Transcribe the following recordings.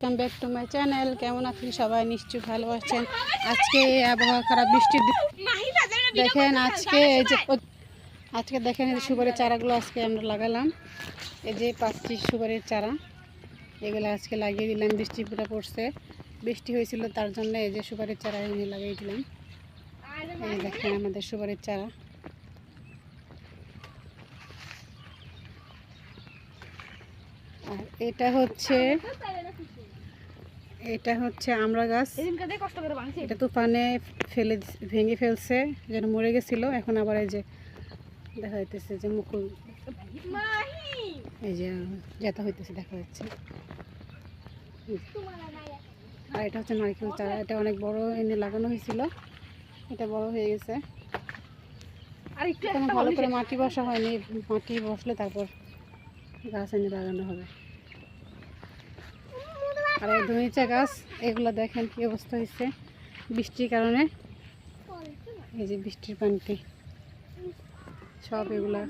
Welcome back to my channel কেমন আছেন সবাই? নিশ্চয়ই ভালো আছেন। আজকে আবহাওয়া খারাপ বৃষ্টির। দেখেন আজকে এই যে আজকে দেখেন এই সুপারির চারাগুলো আজকে আমরা লাগালাম। এই যে পাঁচটি সুপারির চারা। এগুলো আজকে লাগিয়ে দিলাম। বৃষ্টি পুরো পড়ছে। বৃষ্টি হয়েছিল, তার জন্য এই যে সুপারির চারা এনে লাগিয়ে দিলাম। এই দেখেন আমাদের সুপারির চারা। আর এটা হচ্ছে এটা হচ্ছে আমরা গাছ। এটা তুফানে ফেলে ভেঙে ফেলছে যেন মরে গেছিল। এখন আবার এই যে দেখা যাইতেছে যে মুকুল। এই যে যেটা হইতেছে দেখা যাচ্ছে। আর এটা হচ্ছে নারকেল চারা। এটা অনেক বড় এনে লাগানো হয়েছিল। এটা বড় হয়ে গেছে। এখনও ভালো করে মাটি বসা হয়নি। মাটি বসলে তারপর গাছ এনে লাগানো হবে। আর এই ধনিচা গাছ এগুলো দেখেন কি অবস্থা হয়েছে বৃষ্টির কারণে। এই যে বৃষ্টির পানিতে সব এগুলা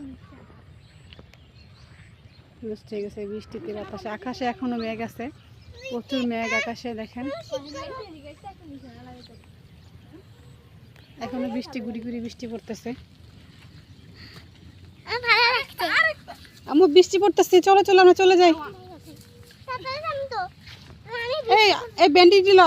নষ্ট হয়ে গেছে বৃষ্টিতে বাতাসে। আকাশে এখনও মেঘ আছে প্রচুর মেঘ আকাশে দেখেন। এখনও বৃষ্টি গুড়ি গুড়ি বৃষ্টি পড়তেছে। আমার বৃষ্টি পড়তেছে চলো চলো আমরা চলে যাই। এই এই ব্যান্ডেজ দিল